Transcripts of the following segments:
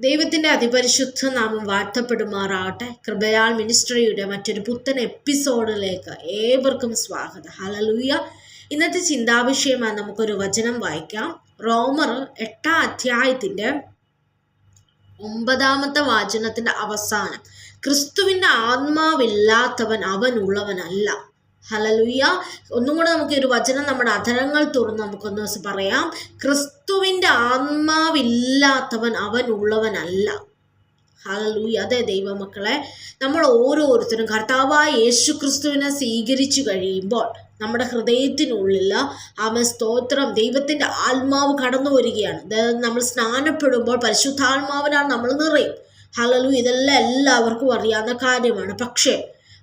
ദൈവത്തിന്റെ അതിപരിശുദ്ധ നാമം വാഴ്ത്തപ്പെടുമാറാവട്ടെ കൃപയാൽ മിനിസ്ട്രിയുടെ മറ്റൊരു പുത്തൻ എപ്പിസോഡിലേക്ക് ഏവർക്കും സ്വാഗതം. ഹലലൂയ ഇന്നത്തെ ചിന്താവിഷയമായി നമുക്കൊരു വചനം വായിക്കാം. റോമർ എട്ടാം അധ്യായത്തിന്റെ ഒമ്പതാമത്തെ വാചനത്തിന്റെ അവസാനം. ക്രിസ്തുവിന്റെ ആത്മാവില്ലാത്തവൻ അവനുള്ളവനല്ല. ഹലലുയ്യ ഒന്നും കൂടെ നമുക്ക് ഒരു വചനം നമ്മുടെ അധരങ്ങൾ തുറന്ന് നമുക്കൊന്ന് ദിവസം പറയാം. ക്രിസ്തുവിന്റെ ആത്മാവില്ലാത്തവൻ അവൻ ഉള്ളവനല്ല ഹലലൂയ അതെ ദൈവമക്കളെ നമ്മൾ ഓരോരുത്തരും കർത്താവായ യേശു ക്രിസ്തുവിനെ സ്വീകരിച്ചു കഴിയുമ്പോൾ നമ്മുടെ ഹൃദയത്തിനുള്ളിൽ അവൻ സ്തോത്രം ദൈവത്തിന്റെ ആത്മാവ് കടന്നു വരികയാണ്. അതായത് നമ്മൾ സ്നാനപ്പെടുമ്പോൾ പരിശുദ്ധാത്മാവിനാണ് നമ്മൾ നിറയും. ഹലലു ഇതെല്ലാം എല്ലാവർക്കും അറിയാവുന്ന കാര്യമാണ്. പക്ഷേ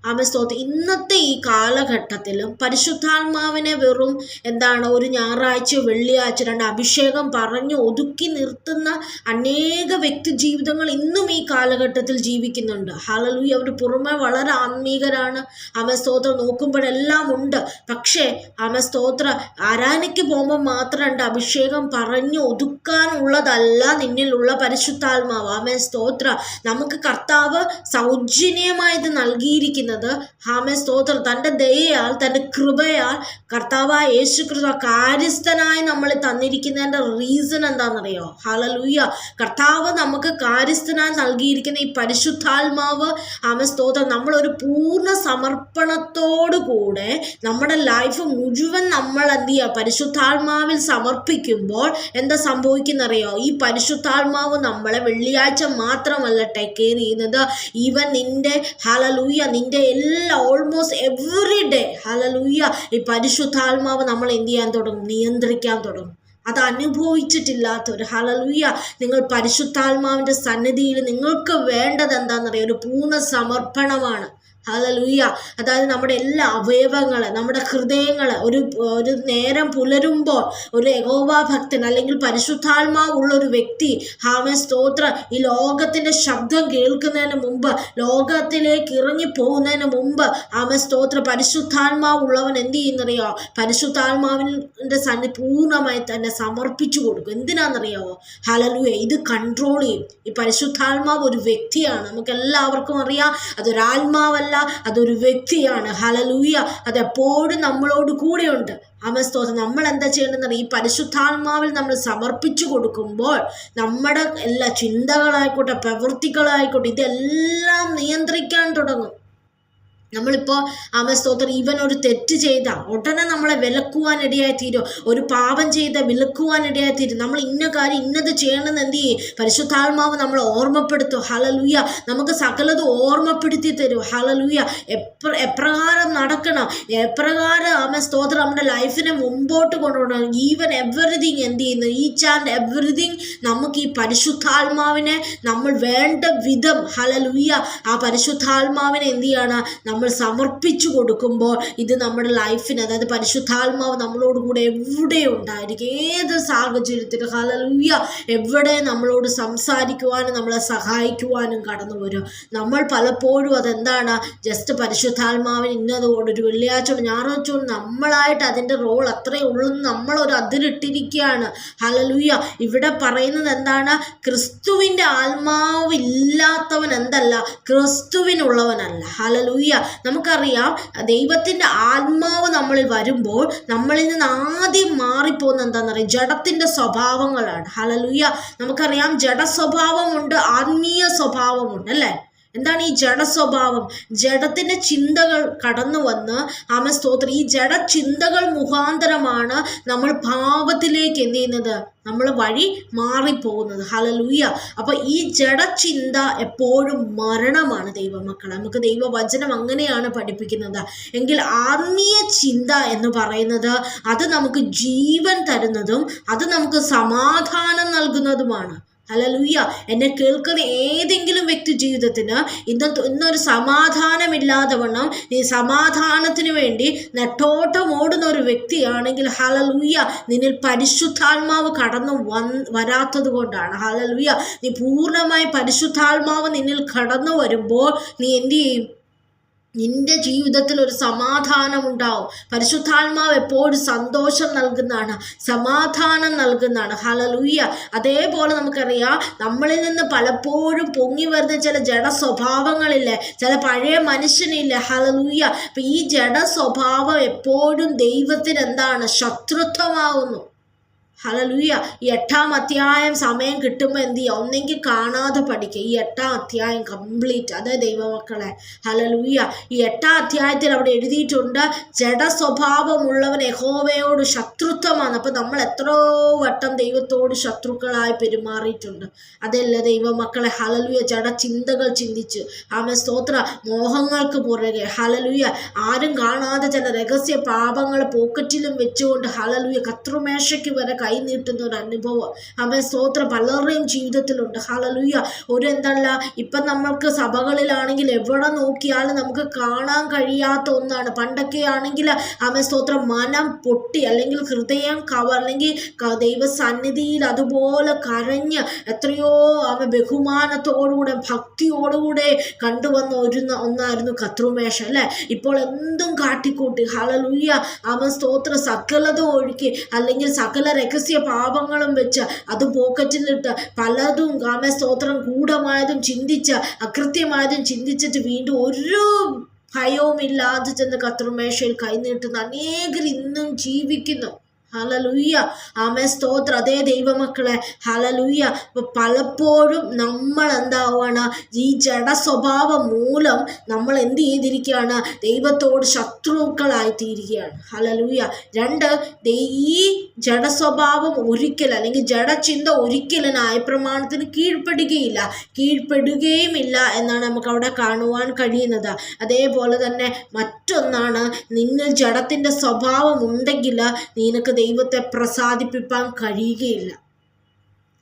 ആമ സ്തോത്രം. ഇന്നത്തെ ഈ കാലഘട്ടത്തിലും പരിശുദ്ധാത്മാവിനെ വെറും എന്താണ് ഒരു ഞായറാഴ്ച വെള്ളിയാഴ്ച രണ്ട് അഭിഷേകം പറഞ്ഞ് ഒതുക്കി നിർത്തുന്ന അനേക വ്യക്തി ജീവിതങ്ങൾ ഇന്നും ഈ കാലഘട്ടത്തിൽ ജീവിക്കുന്നുണ്ട്. ഹലലൂയി അവർ പുറമെ വളരെ ആത്മീകരാണ്. ആമ സ്തോത്രം. നോക്കുമ്പോഴെല്ലാം ഉണ്ട്. പക്ഷേ ആമ സ്തോത്ര. ആരാധനയ്ക്ക് പോകുമ്പോൾ മാത്രം രണ്ട് അഭിഷേകം പറഞ്ഞ് ഒതുക്കാനുള്ളതല്ല നിന്നിലുള്ള പരിശുദ്ധാത്മാവ്. ആമ സ്തോത്ര. നമുക്ക് കർത്താവ് സൗജന്യമായത് നൽകിയിരിക്കുന്നത് ഹാമ സ്തോത്രം. തന്റെ ദയയാൽ തന്റെ കൃപയാൽ കർത്താവായ യേശു കൃഷ്ണ കാര്യസ്ഥനായി നമ്മൾ തന്നിരിക്കുന്നതിന്റെ റീസൺ എന്താണെന്നറിയോ? ഹലലൂയ കർത്താവ് നമുക്ക് കാര്യസ്ഥനായി നൽകിയിരിക്കുന്ന ഈ പരിശുദ്ധാത്മാവ് ഹാമെ സ്തോത്രം നമ്മളൊരു പൂർണ സമർപ്പണത്തോടു കൂടെ നമ്മുടെ ലൈഫ് മുഴുവൻ നമ്മൾ എന്ത് ചെയ്യുക? പരിശുദ്ധാത്മാവിൽ സമർപ്പിക്കുമ്പോൾ എന്താ സംഭവിക്കുന്നറിയോ? ഈ പരിശുദ്ധാത്മാവ് നമ്മളെ വെള്ളിയാഴ്ച മാത്രമല്ല ടേക്ക് കെയർ ചെയ്യുന്നത്. ഈവൻ നിന്റെ ഹലലൂയ എല്ലാ ഓൾമോസ്റ്റ് എവറി ഡേ ഹലലൂയ്യ ഈ പരിശുദ്ധാത്മാവ് നമ്മൾ എന്ത് ചെയ്യാൻ തുടങ്ങും? നിയന്ത്രിക്കാൻ തുടങ്ങും. അത് അനുഭവിച്ചിട്ടില്ലാത്ത ഒരു ഹലലൂയ നിങ്ങൾ പരിശുദ്ധാത്മാവിന്റെ സന്നിധിയിൽ നിങ്ങൾക്ക് വേണ്ടത് എന്താണെന്നറിയാം? ഒരു പൂർണ സമർപ്പണമാണ്. ഹലലൂയ അതായത് നമ്മുടെ എല്ലാ അവയവങ്ങൾ നമ്മുടെ ഹൃദയങ്ങൾ ഒരു ഒരു നേരം പുലരുമ്പോൾ ഒരു യഹോവ ഭക്തൻ അല്ലെങ്കിൽ പരിശുദ്ധാത്മാവ് ഉള്ള ഒരു വ്യക്തി ഹാമ സ്തോത്ര ഈ ലോകത്തിന്റെ ശബ്ദം കേൾക്കുന്നതിന് മുമ്പ് ലോകത്തിലേക്ക് ഇറങ്ങി പോകുന്നതിന് മുമ്പ് ഹാമ സ്തോത്ര പരിശുദ്ധാത്മാവ് ഉള്ളവൻ എന്ത് ചെയ്യുന്നറിയോ? പരിശുദ്ധാത്മാവിന്റെ സന്നി പൂർണമായി തന്നെ സമർപ്പിച്ചു കൊടുക്കും. എന്തിനാണെന്നറിയാവോ ഹലലൂയ ഇത് കൺട്രോൾ ചെയ്യും. ഈ പരിശുദ്ധാത്മാവ് ഒരു വ്യക്തിയാണ്. നമുക്ക് എല്ലാവർക്കും അറിയാം. അതൊരാത്മാവല്ല അതൊരു വ്യക്തിയാണ്. ഹലലൂയ അതെപ്പോഴും നമ്മളോട് കൂടെയുണ്ട്. അമസ്തോത് നമ്മൾ എന്താ ചെയ്യേണ്ടതെന്ന് ഈ പരിശുദ്ധാത്മാവിൽ നമ്മൾ സമർപ്പിച്ചു കൊടുക്കുമ്പോൾ നമ്മുടെ എല്ലാ ചിന്തകളായിക്കോട്ടെ പ്രവൃത്തികളായിക്കോട്ടെ ഇതെല്ലാം നിയന്ത്രിക്കാൻ തുടങ്ങും. നമ്മളിപ്പോൾ അവൻ സ്തോത്രം ഇവൻ ഒരു തെറ്റ് ചെയ്ത ഉടനെ നമ്മളെ വിലക്കുവാൻ ഇടയായി തീരും. ഒരു പാപം ചെയ്ത വിലക്കുവാൻ ഇടയായി തീരും. നമ്മൾ ഇന്ന കാര്യം ഇന്നത് ചെയ്യണമെന്ന് എന്ത് ചെയ്യും? പരിശുദ്ധാത്മാവ് നമ്മളെ ഓർമ്മപ്പെടുത്തും. ഹലലൂയ നമുക്ക് സകലത് ഓർമ്മപ്പെടുത്തി തരും. ഹലലൂയ എപ്ര എപ്രകാരം നടക്കണം? എപ്രകാരം അവൻ സ്തോത്രം നമ്മുടെ ലൈഫിനെ മുമ്പോട്ട് കൊണ്ടുപോകണം? ഈവൻ എവറിഥിങ് എന്ത് ചെയ്യുന്നു? ഈച്ച് ആൻഡ് എവറിഥിങ് നമുക്ക് ഈ പരിശുദ്ധാത്മാവിനെ നമ്മൾ വേണ്ട വിധം ഹലലൂയ ആ പരിശുദ്ധാത്മാവിനെ എന്ത് ചെയ്യണം? നമ്മൾ സമർപ്പിച്ചു കൊടുക്കുമ്പോൾ ഇത് നമ്മുടെ ലൈഫിന് അതായത് പരിശുദ്ധാത്മാവ് നമ്മളോട് കൂടെ എവിടെ ഉണ്ടായിരിക്കും? ഏത് സാഹചര്യത്തിലും ഹലലൂയ എവിടെ നമ്മളോട് സംസാരിക്കുവാനും നമ്മളെ സഹായിക്കുവാനും കടന്നു വരും. നമ്മൾ പലപ്പോഴും അതെന്താണ്? ജസ്റ്റ് പരിശുദ്ധാത്മാവിന് ഇന്നതുകൊണ്ട് ഒരു വെള്ളിയാഴ്ച ഞായറാഴ്ച നമ്മളായിട്ട് അതിന്റെ റോൾ അത്രയേ ഉള്ളൂ നമ്മളൊരു അതിരിട്ടിരിക്കുകയാണ് ഹലലൂയ ഇവിടെ പറയുന്നത് എന്താണ്? ക്രിസ്തുവിന്റെ ആത്മാവില്ലാത്തവൻ എന്തല്ല? ക്രിസ്തുവിനുള്ളവനല്ല. ഹലലൂയ നമുക്കറിയാം ദൈവത്തിന്റെ ആത്മാവ് നമ്മളിൽ വരുമ്പോൾ നമ്മളിൽ നിന്ന് ആദ്യം മാറിപ്പോകുന്ന എന്താണെന്ന് പറയുക ജഡത്തിന്റെ സ്വഭാവങ്ങളാണ്. ഹലലുയ്യ നമുക്കറിയാം ജഡ സ്വഭാവമുണ്ട് ആത്മീയ സ്വഭാവമുണ്ട് അല്ലേ? എന്താണ് ഈ ജഡ സ്വഭാവം ജഡത്തിന്റെ ചിന്തകൾ കടന്നു വന്ന് ആമ സ്തോത്രം. ഈ ജഡ ചിന്തകൾ മുഖാന്തരമാണ് നമ്മൾ ഭാവത്തിലേക്ക് എന്ത് ചെയ്യുന്നത്? നമ്മൾ വഴി മാറിപ്പോകുന്നത്. ഹലലൂയ അപ്പൊ ഈ ജഡചിന്ത എപ്പോഴും മരണമാണ് ദൈവമക്കളെ. നമുക്ക് ദൈവവചനം അങ്ങനെയാണ് പഠിപ്പിക്കുന്നത്. എങ്കിൽ ആത്മീയ ചിന്ത എന്ന് പറയുന്നത് അത് നമുക്ക് ജീവൻ തരുന്നതും അത് നമുക്ക് സമാധാനം നൽകുന്നതുമാണ്. ഹലലൂയ എന്നെ കേൾക്കുന്ന ഏതെങ്കിലും വ്യക്തി ജീവിതത്തിന് ഇന്ന് ഇന്നൊരു സമാധാനമില്ലാതെ വണ്ണം നീ സമാധാനത്തിന് വേണ്ടി നെട്ടോട്ടം ഓടുന്ന ഒരു വ്യക്തിയാണെങ്കിൽ ഹലലൂയ നിന്നിൽ പരിശുദ്ധാത്മാവ് കടന്നു വൻ വരാത്തത് കൊണ്ടാണ്. ഹലലൂയ നീ പൂർണമായി പരിശുദ്ധാത്മാവ് നിന്നിൽ കടന്നു വരുമ്പോൾ നീ എന്തു ചെയ്യും? നിന്റെ ജീവിതത്തിൽ ഒരു സമാധാനം ഉണ്ടാവും. പരിശുദ്ധാത്മാവ് എപ്പോഴും സന്തോഷം നൽകുന്നതാണ്. സമാധാനം നൽകുന്നതാണ്. ഹലലൂയ്യ അതേപോലെ നമുക്കറിയാം നമ്മളിൽ നിന്ന് പലപ്പോഴും പൊങ്ങി വരുന്ന ചില ജഡ സ്വഭാവങ്ങളില്ലേ ചില പഴയ മനുഷ്യനില്ലേ ഹലലൂയ്യ അപ്പം ഈ ജഡ സ്വഭാവം എപ്പോഴും ദൈവത്തിന് എന്താണ് ശത്രുത്വമാകുന്നു ഹലലുയ്യ ഈ എട്ടാം അധ്യായം സമയം കിട്ടുമ്പോൾ എന്ത് ചെയ്യുക ഒന്നെങ്കിൽ കാണാതെ പഠിക്കുക. ഈ എട്ടാം അധ്യായം കംപ്ലീറ്റ് അതെ ദൈവമക്കളെ. ഹലലൂയ ഈ എട്ടാം അധ്യായത്തിൽ അവിടെ എഴുതിയിട്ടുണ്ട് ജഡ സ്വഭാവമുള്ളവൻ യഹോവയോട് ശത്രുത്വമാണ്. അപ്പം നമ്മൾ എത്രയോ വട്ടം ദൈവത്തോട് ശത്രുക്കളായി പെരുമാറിയിട്ടുണ്ട്. അതല്ല ദൈവമക്കളെ? ഹലലൂയ ജഡ ചിന്തകൾ ചിന്തിച്ച്. ആമ സ്തോത്ര. മോഹങ്ങൾക്ക് പുറകെ. ഹലലൂയ ആരും കാണാതെ ചില രഹസ്യ പാപങ്ങൾ പോക്കറ്റിലും വെച്ചുകൊണ്ട് ഹലലൂയ കത്രുമേശയ്ക്ക് വരെ കൈ നീട്ടുന്ന ഒരു അനുഭവം. അവൻ സ്തോത്രം. പലരുടെയും ജീവിതത്തിലുണ്ട്. ഹലലുയ്യ ഒരു എന്തല്ല ഇപ്പം നമ്മൾക്ക് സഭകളിലാണെങ്കിൽ എവിടെ നോക്കിയാലും നമുക്ക് കാണാൻ കഴിയാത്ത ഒന്നാണ്. പണ്ടൊക്കെ ആണെങ്കിൽ അവൻ സ്തോത്രം മനം പൊട്ടി അല്ലെങ്കിൽ ഹൃദയം കവർ അല്ലെങ്കിൽ ദൈവസന്നിധിയിൽ അതുപോലെ കരഞ്ഞ് എത്രയോ അവൻ ബഹുമാനത്തോടുകൂടെ ഭക്തിയോടുകൂടെ കണ്ടുവന്ന ഒരു ഒന്നായിരുന്നു കത്രുമേഷ അല്ലേ? ഇപ്പോൾ എന്തും കാട്ടിക്കൂട്ടി. ഹലലുയ്യ അവൻ സ്തോത്ര. സകലത ഒഴുക്കി അല്ലെങ്കിൽ സകല രഹസ്യ രഹസ്യ പാപങ്ങളും വെച്ച് അത് പോക്കറ്റിൽ പോക്കറ്റിലിട്ട് പലതും കാമസ്തോത്രം കൂടമായതും ചിന്തിച്ച് അകൃത്യമായതും ചിന്തിച്ചിട്ട് വീണ്ടും ഒരു ഭയവുമില്ലാതെ ചെന്ന് കത്രുമേശയിൽ കൈനീട്ടുന്ന അനേകർ ഇന്നും ജീവിക്കുന്നു. ഹലലുയ്യ ആമേ സ്തോത്ര. അതേ ദൈവമക്കളെ ഹലലുയ്യ പലപ്പോഴും നമ്മൾ എന്താവാണ്? ഈ ജഡ സ്വഭാവം മൂലം നമ്മൾ എന്ത് ചെയ്തിരിക്കുകയാണ്? ദൈവത്തോട് ശത്രുക്കളായി ഹലലൂയ്യ ഹലലുയ്യ രണ്ട് ഈ ജഡ സ്വഭാവം ഒരിക്കൽ അല്ലെങ്കിൽ ജഡചിന്ത ഒരിക്കലും ന്യായപ്രമാണത്തിന് കീഴ്പ്പെടുകയില്ല. കീഴ്പ്പെടുകയുമില്ല എന്നാണ് നമുക്ക് അവിടെ കാണുവാൻ കഴിയുന്നത്. അതേപോലെ തന്നെ മറ്റൊന്നാണ് നിങ്ങൾ ജഡത്തിന്റെ സ്വഭാവം ഉണ്ടെങ്കിൽ നിനക്ക് ദൈവത്തെ പ്രസാദിപ്പിക്കാൻ കഴിയുകയില്ല.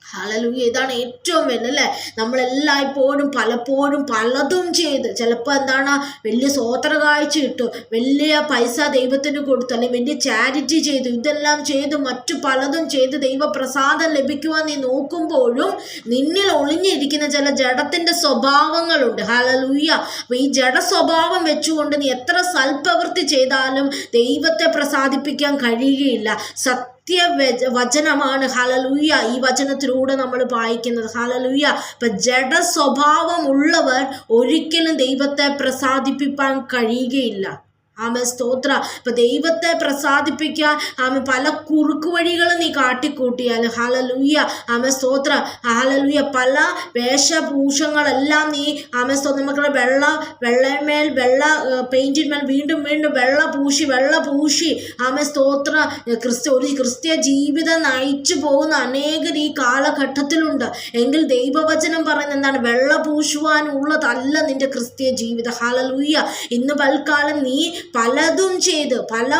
ഹലലൂയ ഇതാണ് ഏറ്റവും വലുത് അല്ലേ? നമ്മളെല്ലായ്പ്പോഴും പലപ്പോഴും പലതും ചെയ്ത് ചിലപ്പോൾ എന്താണ് വലിയ സ്വോത്ര കാഴ്ച ഇട്ടു വലിയ പൈസ ദൈവത്തിന് കൊടുത്തു അല്ലെങ്കിൽ വലിയ ചാരിറ്റി ചെയ്തു ഇതെല്ലാം ചെയ്ത് മറ്റു പലതും ചെയ്ത് ദൈവപ്രസാദം ലഭിക്കുവാൻ നീ നോക്കുമ്പോഴും നിന്നിൽ ഒളിഞ്ഞിരിക്കുന്ന ചില ജഡത്തിന്റെ സ്വഭാവങ്ങളുണ്ട്. ഹലലൂയ അപ്പോൾ ഈ ജഡ സ്വഭാവം വെച്ചുകൊണ്ട് നീ എത്ര സൽപ്രവൃത്തി ചെയ്താലും ദൈവത്തെ പ്രസാദിപ്പിക്കാൻ കഴിയുകയില്ല. സത്യ സത്യ വചനമാണ് ഹലലൂയ ഈ വചനത്തിലൂടെ നമ്മൾ വായിക്കുന്നത് ഹലലൂയ ഇപ്പൊ ജഡ സ്വഭാവമുള്ളവർ ഒരിക്കലും ദൈവത്തെ പ്രസാദിപ്പിക്കാൻ കഴിയുകയില്ല. ആമ സ്തോത്ര. ഇപ്പൊ ദൈവത്തെ പ്രസാദിപ്പിക്കാൻ ആമ പല കുറുക്കു വഴികളും നീ കാട്ടിക്കൂട്ടിയാൽ. ഹലലൂയ ആമ സ്തോത്ര. ഹലലൂയ പല വേഷഭൂഷങ്ങളെല്ലാം നീ ആമ സ്തോത്ര നമുക്കുള്ള വെള്ള വെള്ളമേൽ വെള്ള പെയിന്റിന്മേൽ വീണ്ടും വീണ്ടും വെള്ള പൂശി വെള്ള പൂശി. ആമ സ്തോത്ര. ക്രിസ്ത്യ ഒരു ക്രിസ്ത്യ ജീവിതം നയിച്ചു പോകുന്ന അനേകർ ഈ കാലഘട്ടത്തിലുണ്ട്. എങ്കിൽ ദൈവവചനം പറയുന്ന എന്താണ്? വെള്ള പൂശുവാനുള്ളതല്ല നിന്റെ ക്രിസ്ത്യ ജീവിതം. ഹലലൂയ ഇന്ന് പൽക്കാലം നീ പലതും ചെയ്ത് പല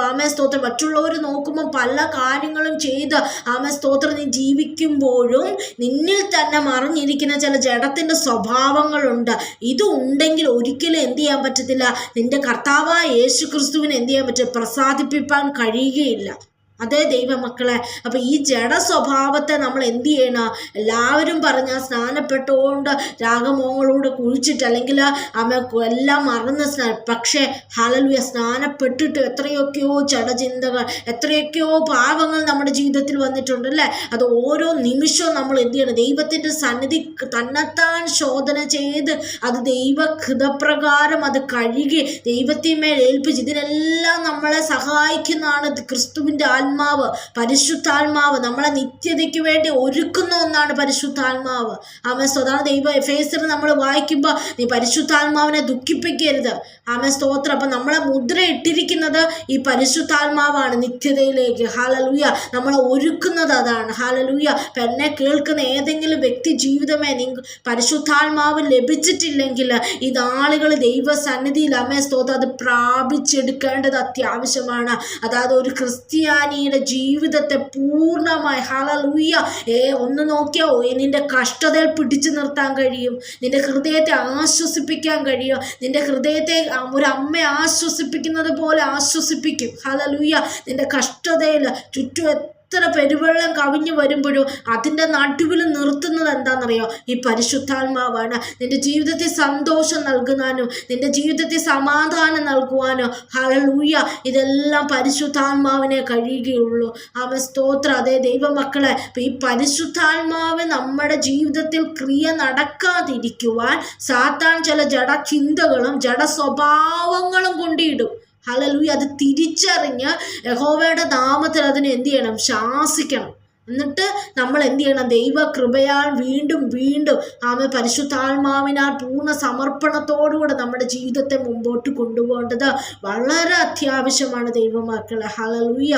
ആമേ സ്തോത്രം മറ്റുള്ളവർ നോക്കുമ്പോൾ പല കാര്യങ്ങളും ചെയ്ത് ആമേ സ്തോത്രം നീ ജീവിക്കുമ്പോഴും നിന്നിൽ തന്നെ മറിഞ്ഞിരിക്കുന്ന ചില ജഡത്തിന്റെ സ്വഭാവങ്ങളുണ്ട്. ഇത് ഉണ്ടെങ്കിൽ ഒരിക്കലും എന്ത് ചെയ്യാൻ പറ്റത്തില്ല. നിന്റെ കർത്താവായ യേശു ക്രിസ്തുവിന് എന്ത് ചെയ്യാൻ പറ്റും? പ്രസാദിപ്പിക്കാൻ കഴിയുകയില്ല. അതേ ദൈവമക്കളെ അപ്പം ഈ ജഡ സ്വഭാവത്തെ നമ്മൾ എന്ത് ചെയ്യണം? എല്ലാവരും പറഞ്ഞ സ്നാനപ്പെട്ടുകൊണ്ട് രാഗമോങ്ങളോട് കുഴിച്ചിട്ട് അല്ലെങ്കിൽ അമ്മ എല്ലാം മറന്ന് സ്നാ പക്ഷേ ഹലലുയ സ്നാനപ്പെട്ടിട്ട് എത്രയൊക്കെയോ ചടചിന്തകൾ എത്രയൊക്കെയോ പാവങ്ങൾ നമ്മുടെ ജീവിതത്തിൽ വന്നിട്ടുണ്ട് അല്ലേ? അത് ഓരോ നിമിഷവും നമ്മൾ എന്ത് ചെയ്യണം? ദൈവത്തിന്റെ സന്നിധി തന്നെത്താൻ ശോധന ചെയ്ത് അത് ദൈവകൃതപ്രകാരം അത് കഴുകി ദൈവത്തിന്മേൽ ഏൽപ്പിച്ച് ഇതിനെല്ലാം നമ്മളെ സഹായിക്കുന്നതാണ് ക്രിസ്തുവിന്റെ ആത്മാവ് പരിശുദ്ധാത്മാവ് നമ്മളെ നിത്യതയ്ക്ക് വേണ്ടി ഒരുക്കുന്ന ഒന്നാണ് പരിശുദ്ധാത്മാവ്. ആമേ സ്വതാണ് ദൈവ എഫേസർ നമ്മൾ വായിക്കുമ്പോൾ നീ പരിശുദ്ധാത്മാവിനെ ദുഃഖിപ്പിക്കരുത്. ആമേ സ്തോത്രം. അപ്പം നമ്മളെ മുദ്ര ഇട്ടിരിക്കുന്നത് ഈ പരിശുദ്ധാത്മാവാണ് നിത്യതയിലേക്ക്. ഹാലലൂയ നമ്മളെ ഒരുക്കുന്നത് അതാണ്. ഹാലലൂയ അപ്പം എന്നെ കേൾക്കുന്ന ഏതെങ്കിലും വ്യക്തി ജീവിതമേ നിങ്ങൾ പരിശുദ്ധാത്മാവ് ലഭിച്ചിട്ടില്ലെങ്കിൽ ഈ നാളുകൾ ദൈവസന്നിധിയിൽ അമ്മേ സ്തോത്രം അത് പ്രാപിച്ചെടുക്കേണ്ടത് അത്യാവശ്യമാണ്. അതായത് ഒരു ക്രിസ്ത്യാനി നിന്റെ ജീവിതത്തെ പൂർണമായി ഹലലൂയ ഏ ഒന്ന് നോക്കിയോ? നിന്റെ കഷ്ടതയിൽ പിടിച്ചു നിർത്താൻ കഴിയും. നിന്റെ ഹൃദയത്തെ ആശ്വസിപ്പിക്കാൻ കഴിയും. നിന്റെ ഹൃദയത്തെ ഒരു അമ്മയെ ആശ്വസിപ്പിക്കുന്നത് പോലെ ആശ്വസിപ്പിക്കും. ഹലലൂയ നിന്റെ കഷ്ടതയിൽ ചുറ്റും എത്ര പെരുവെള്ളം കവിഞ്ഞു വരുമ്പോഴും അതിന്റെ നടുവിൽ നിർത്തുന്നത് എന്താണെന്നറിയോ? ഈ പരിശുദ്ധാത്മാവാണ്. നിന്റെ ജീവിതത്തിൽ സന്തോഷം നൽകുവാനും നിന്റെ ജീവിതത്തിൽ സമാധാനം നൽകുവാനോ. ഹലലൂയ ഇതെല്ലാം പരിശുദ്ധാത്മാവിനെ കഴിയുകയുള്ളൂ. അവൻ സ്തോത്ര. അതേ ദൈവമക്കളെ ഈ പരിശുദ്ധാത്മാവ് നമ്മുടെ ജീവിതത്തിൽ ക്രിയ നടക്കാതിരിക്കുവാൻ സാത്താൻ ചില ജഡ ചിന്തകളും ജഡ സ്വഭാവങ്ങളും കൊണ്ടിടും. ഹലലൂയ അത് തിരിച്ചറിഞ്ഞ് യഹോവയുടെ നാമത്തിൽ അതിനെ എന്ത് ചെയ്യണം? ശാസിക്കണം. എന്നിട്ട് നമ്മൾ എന്ത് ചെയ്യണം? ദൈവ കൃപയാൽ വീണ്ടും വീണ്ടും ആമ പരിശുദ്ധാത്മാവിനാൽ പൂർണ സമർപ്പണത്തോടുകൂടെ നമ്മുടെ ജീവിതത്തെ മുമ്പോട്ട് കൊണ്ടുപോകേണ്ടത് വളരെ അത്യാവശ്യമാണ് ദൈവമക്കളെ. ഹലലൂയ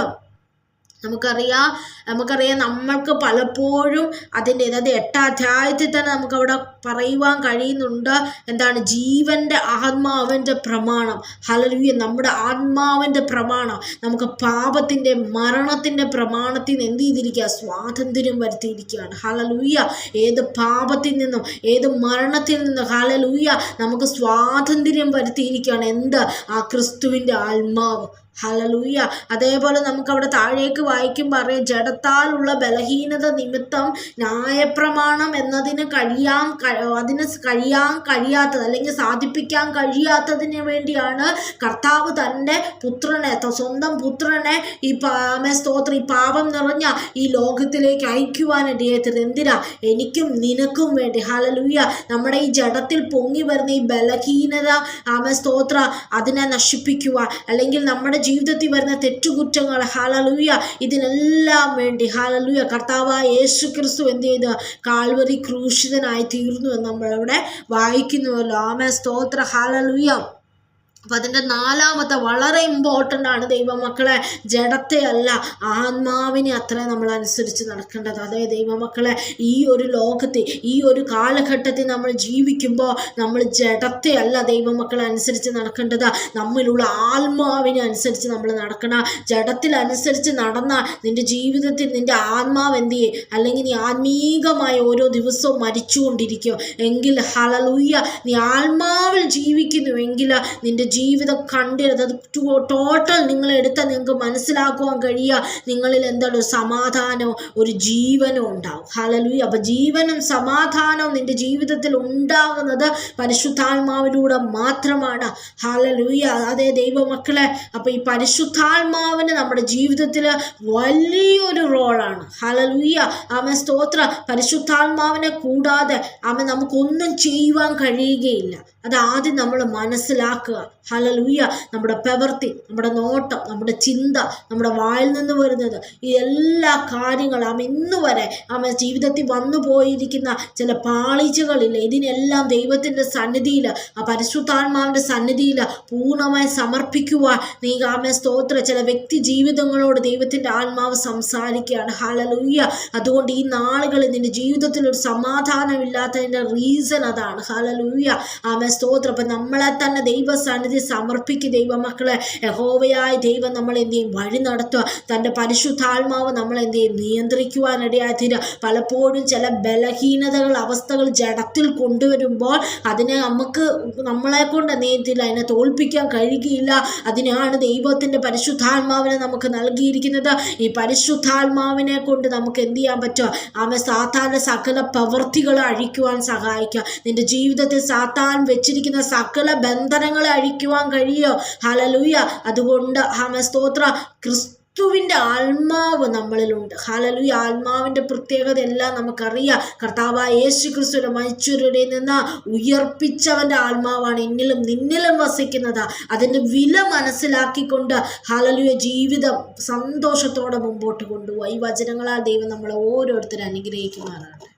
നമുക്കറിയാം നമുക്കറിയാം നമ്മൾക്ക് പലപ്പോഴും അതിന്റെ അതായത് എട്ടാം അധ്യായത്തിൽ തന്നെ നമുക്കവിടെ പറയുവാൻ കഴിയുന്നുണ്ട്. എന്താണ്? ജീവന്റെ ആത്മാവിന്റെ പ്രമാണം. ഹലലുയ നമ്മുടെ ആത്മാവിന്റെ പ്രമാണം. നമുക്ക് പാപത്തിന്റെ മരണത്തിന്റെ പ്രമാണത്തിൽ നിന്ന് എന്ത് ചെയ്തിരിക്കുക? സ്വാതന്ത്ര്യം വരുത്തിയിരിക്കുകയാണ്. ഹലലൂയ ഏത് പാപത്തിൽ നിന്നും ഏത് മരണത്തിൽ നിന്നും ഹലലൂയ നമുക്ക് സ്വാതന്ത്ര്യം വരുത്തിയിരിക്കുകയാണ്. എന്ത്? ആ ക്രിസ്തുവിന്റെ ആത്മാവ്. ഹലലൂയ അതേപോലെ നമുക്ക് അവിടെ താഴേക്ക് വായിക്കും പറയും ജഡത്താലുള്ള ബലഹീനത നിമിത്തം ന്യായപ്രമാണം എന്നതിന് കഴിയാൻ അതിന് കഴിയാൻ കഴിയാത്തത് അല്ലെങ്കിൽ സാധിപ്പിക്കാൻ കഴിയാത്തതിന് വേണ്ടിയാണ് കർത്താവ് തന്റെ പുത്രനെ സ്വന്തം പുത്രനെ ഈ പാമ സ്തോത്ര ഈ പാപം നിറഞ്ഞ ഈ ലോകത്തിലേക്ക് അയക്കുവാനായിട്ട് ഏറ്റത് എന്തിനാ? എനിക്കും നിനക്കും വേണ്ടി. ഹലലൂയ നമ്മുടെ ഈ ജഡത്തിൽ പൊങ്ങി വരുന്ന ഈ ബലഹീനത ആമ സ്തോത്ര അതിനെ നശിപ്പിക്കുവാൻ അല്ലെങ്കിൽ നമ്മുടെ ജീവിതത്തിൽ വരുന്ന തെറ്റുകുറ്റങ്ങൾ ഹാലലൂയ ഇതിനെല്ലാം വേണ്ടി ഹാലലൂയ കർത്താവ യേശു ക്രിസ്തു എന്ത് ചെയ്ത്? കാൽവറി ക്രൂശിതനായി തീർന്നു എന്ന് നമ്മളവിടെ വായിക്കുന്നുവല്ലോ. ആമേ സ്തോത്ര. ഹാലലൂയ അപ്പം അതിന്റെ നാലാമത്തെ വളരെ ഇമ്പോർട്ടന്റ് ആണ് ദൈവമക്കളെ ജഡത്തെ അല്ല ആത്മാവിനെ അത്ര നമ്മൾ അനുസരിച്ച് നടക്കേണ്ടത്. അതേ ദൈവമക്കളെ ഈ ഒരു ലോകത്തെ ഈ ഒരു കാലഘട്ടത്തിൽ നമ്മൾ ജീവിക്കുമ്പോൾ നമ്മൾ ജഡത്തെ അല്ല ദൈവമക്കളെ അനുസരിച്ച് നടക്കേണ്ടത്. നമ്മിലുള്ള ആത്മാവിനെ അനുസരിച്ച് നമ്മൾ നടക്കണം. ജഡത്തിൽ അനുസരിച്ച് നടന്ന നിന്റെ ജീവിതത്തിൽ നിന്റെ ആത്മാവ് എന്ത് ചെയ്യും? അല്ലെങ്കിൽ നീ ആത്മീകമായി ഓരോ ദിവസവും മരിച്ചുകൊണ്ടിരിക്കും. എങ്കിൽ ഹലലൂയ്യ നീ ആത്മാവിൽ ജീവിക്കുന്നുവെങ്കിൽ നിന്റെ ജീവിതം കണ്ടിരുന്നത്. അത് ടോട്ടൽ നിങ്ങൾ എടുത്താൽ നിങ്ങൾക്ക് മനസ്സിലാക്കുവാൻ കഴിയുക നിങ്ങളിൽ എന്താണ് ഒരു സമാധാനവും ഒരു ജീവനും ഉണ്ടാവും. ഹലലു അപ്പം ജീവനും സമാധാനവും നിന്റെ ജീവിതത്തിൽ ഉണ്ടാകുന്നത് പരിശുദ്ധാത്മാവിലൂടെ മാത്രമാണ്. ഹലലൂയ അതേ ദൈവമക്കളെ അപ്പം ഈ പരിശുദ്ധാത്മാവിന് നമ്മുടെ ജീവിതത്തിൽ വലിയൊരു റോളാണ് ഹലലൂയ അവൻ സ്തോത്ര. പരിശുദ്ധാത്മാവിനെ കൂടാതെ അവൻ നമുക്കൊന്നും ചെയ്യുവാൻ കഴിയുകയില്ല. അത് ആദ്യം നമ്മൾ മനസ്സിലാക്കുക. ഹലലുയ്യ നമ്മുടെ പ്രവൃത്തി നമ്മുടെ നോട്ടം നമ്മുടെ ചിന്ത നമ്മുടെ വായിൽ നിന്ന് വരുന്നത്. ഈ എല്ലാ കാര്യങ്ങളും ആമ ഇന്ന് വരെ ആമ ജീവിതത്തിൽ വന്നു പോയിരിക്കുന്ന ചില പാളിച്ചകളില്ല ഇതിനെല്ലാം ദൈവത്തിന്റെ സന്നിധിയിൽ ആ പരിശുദ്ധാത്മാവിന്റെ സന്നിധിയിൽ പൂർണമായി സമർപ്പിക്കുവാൻ നീ ആമ സ്തോത്ര. ചില വ്യക്തി ജീവിതങ്ങളോട് ദൈവത്തിന്റെ ആത്മാവ് സംസാരിക്കുകയാണ്. ഹലലുയ്യ അതുകൊണ്ട് ഈ നാളുകളിൽ നിന്റെ ജീവിതത്തിൽ ഒരു സമാധാനമില്ലാത്തതിന്റെ റീസൺ അതാണ്. ഹലലുയ്യ ആമ സ്തോത്രം. അപ്പം നമ്മളെ തന്നെ ദൈവ സന്നിധി സമർപ്പിക്കും ദൈവമക്കളെ. യഹോവയായ ദൈവം നമ്മൾ എന്ത് ചെയ്യും? വഴി നടത്തുക. തന്റെ പരിശുദ്ധാത്മാവ് നമ്മൾ എന്ത് ചെയ്യും? നിയന്ത്രിക്കുവാനിടയായി പലപ്പോഴും ചില ബലഹീനതകൾ അവസ്ഥകൾ ജഡത്തിൽ കൊണ്ടുവരുമ്പോൾ അതിനെ നമുക്ക് നമ്മളെ കൊണ്ട് നീന്തില്ല അതിനെ തോൽപ്പിക്കാൻ കഴിയുകയില്ല. അതിനാണ് ദൈവത്തിന്റെ പരിശുദ്ധാത്മാവിനെ നമുക്ക് നൽകിയിരിക്കുന്നത്. ഈ പരിശുദ്ധാത്മാവിനെ കൊണ്ട് നമുക്ക് എന്ത് ചെയ്യാൻ പറ്റുക? അവൻ സാത്താന്റെ സകല പ്രവൃത്തികളെ അഴിക്കുവാൻ സഹായിക്കുക. നിന്റെ ജീവിതത്തിൽ സാത്താൻ വെച്ചിരിക്കുന്ന സകല ബന്ധനങ്ങളെ അഴിക്കുവാൻ കഴിയോ? ഹലലൂയ അതുകൊണ്ട് ഹമ സ്തോത്ര ക്രിസ്തുവിന്റെ ആത്മാവ് നമ്മളിലുണ്ട്. ഹലലൂയ ആത്മാവിന്റെ പ്രത്യേകത എല്ലാം നമുക്കറിയാം. കർത്താവായ യേശു ക്രിസ്തുവിന്റെ മരിച്ചവരുടെ നിന്ന് ഉയർപ്പിച്ചവന്റെ ആത്മാവാണ് എന്നിലും നിന്നിലും വസിക്കുന്നത്. അതിന്റെ വില മനസ്സിലാക്കിക്കൊണ്ട് ഹലലുയ ജീവിതം സന്തോഷത്തോടെ മുമ്പോട്ട് കൊണ്ടുപോകുക ഈ വചനങ്ങളാൽ ദൈവം നമ്മളെ ഓരോരുത്തരും അനുഗ്രഹിക്കുമാറാണ്